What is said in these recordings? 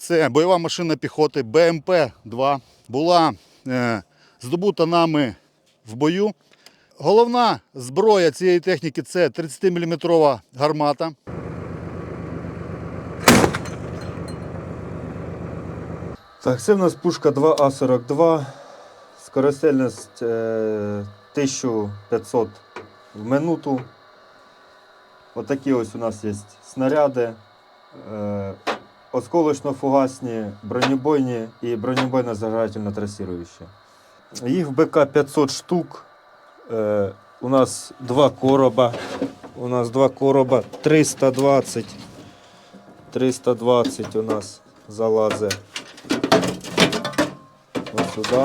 Це бойова машина піхоти БМП-2. Була е, здобута нами в бою. Головна зброя цієї техніки це 30-мм гармата. Так, це в нас пушка 2А42, скоросельність е, 1500 в минуту. Отакі ось у нас є снаряди, е, осколочно-фугасні, бронебойні і бронебойно зажигательно трасіруючі. Їх в БК 500 штук. Е, у нас два короба. У нас два короба 320. 320 у нас залазить. Ось сюди.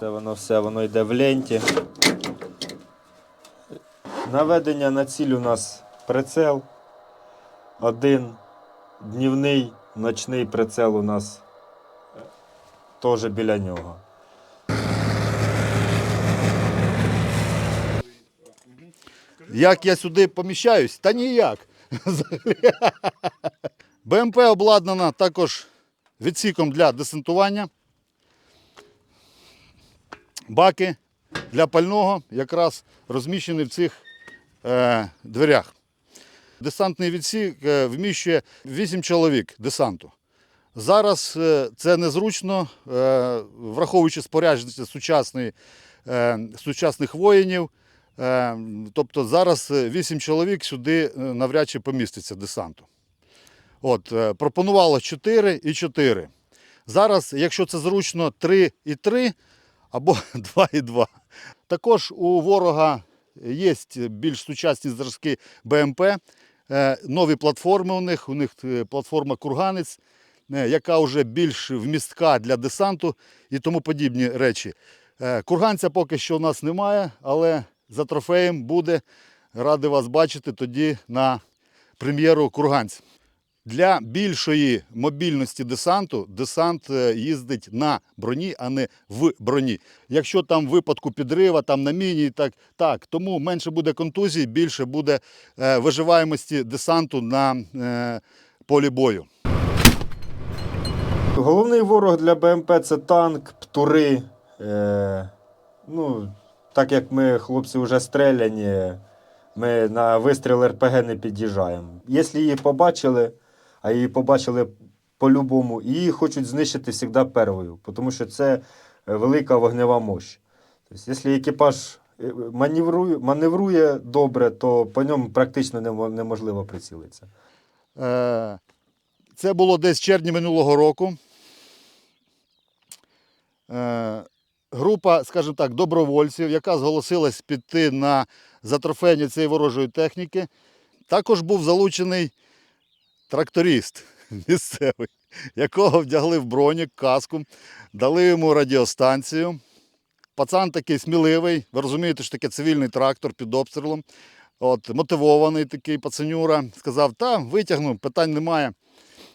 Це воно все воно йде в ленті. Наведення на ціль у нас прицел. Один днівний, ночний прицел у нас теж біля нього. Як я сюди поміщаюсь? Та ніяк. БМП обладнана також відсіком для десантування. Баки для пального якраз розміщені в цих е, дверях. Десантний відсік е, вміщує 8 чоловік десанту. Зараз е, це незручно, е, враховуючи спорядженість сучасної, сучасних воїнів. Тобто зараз 8 чоловік сюди навряд чи поміститься десанту. От, пропонувало 4 і 4. Зараз, якщо це зручно, 3 і 3 або 2 і 2. Також у ворога є більш сучасні зразки БМП, нові платформи у них. У них е, платформа Курганець, е, яка вже більш вмістка для десанту і тому подібні речі. Е, Курганця поки що у нас немає, але за трофеєм буде. Радий вас бачити тоді на прем'єру Курганця. Для більшої мобільності десанту десант е, їздить на броні, а не в броні. Якщо там в випадку підрива, там на міні, так, так тому менше буде контузій, більше буде е, виживаємості десанту на е, полі бою. Головний ворог для БМП це танк, птури. Е, ну, так як ми, хлопці, вже стріляні, ми на вистріл РПГ не під'їжджаємо. Якщо її побачили, а її побачили по-любому, її хочуть знищити завжди первою, тому що це е, велика вогнева мощь. Тобто, якщо екіпаж е, маневрує, маневрує добре, то по ньому практично неможливо прицілитися. Е, Це було десь в червні минулого року. Група, скажімо так, добровольців, яка зголосилась піти на затрофеєння цієї ворожої техніки. Також був залучений тракторист місцевий, якого вдягли в бронік, каску, дали йому радіостанцію. Пацан такий сміливий, ви розумієте, що таке цивільний трактор під обстрілом. От, мотивований такий пацанюра. Сказав, та витягну, питань немає.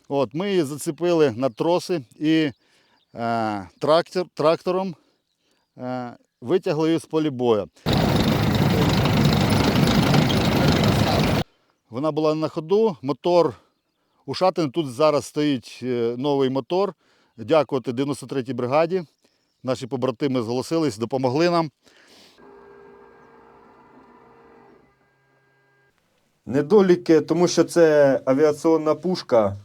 От, ми її зацепили на троси і е, трактор, трактором е, витягли її з полі бою. Вона була на ходу, мотор ушатаний. Тут зараз стоїть е, новий мотор. Дякувати 93-й бригаді. Наші побратими зголосились, допомогли нам. Недоліки, тому що це авіаційна пушка,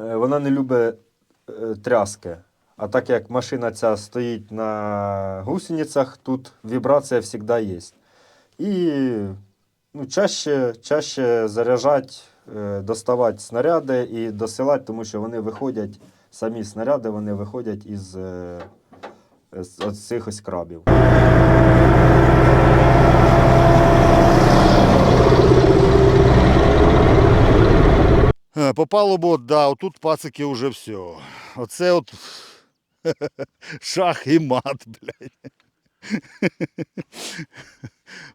е, вона не любить е, тряски. А так як машина ця стоїть на гусеницях, тут вібрація завжди є. І ну, чаще, чаще заряджати, доставати снаряди і досилати, тому що вони виходять, самі снаряди вони виходять із, е, з, з цих ось крабів. Е, По палубу, да, отут пацики вже все. Оце от шах і мат, блядь.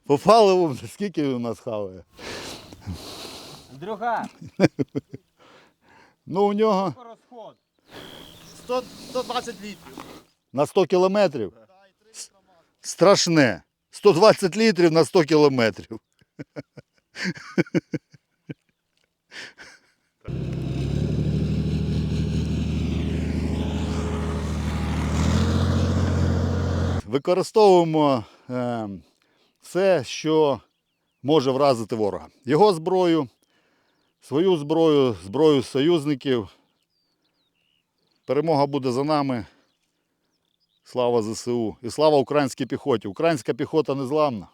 По палубу, скільки у нас хаває? Андрюха, Ну, у нього 100, 120 літрів. на 100 кілометрів страшне. 120 літрів на 100 кілометрів. Використовуємо е, все, що може вразити ворога. Його зброю, свою зброю, зброю союзників. Перемога буде за нами. Слава ЗСУ і слава українській піхоті. Українська піхота незламна.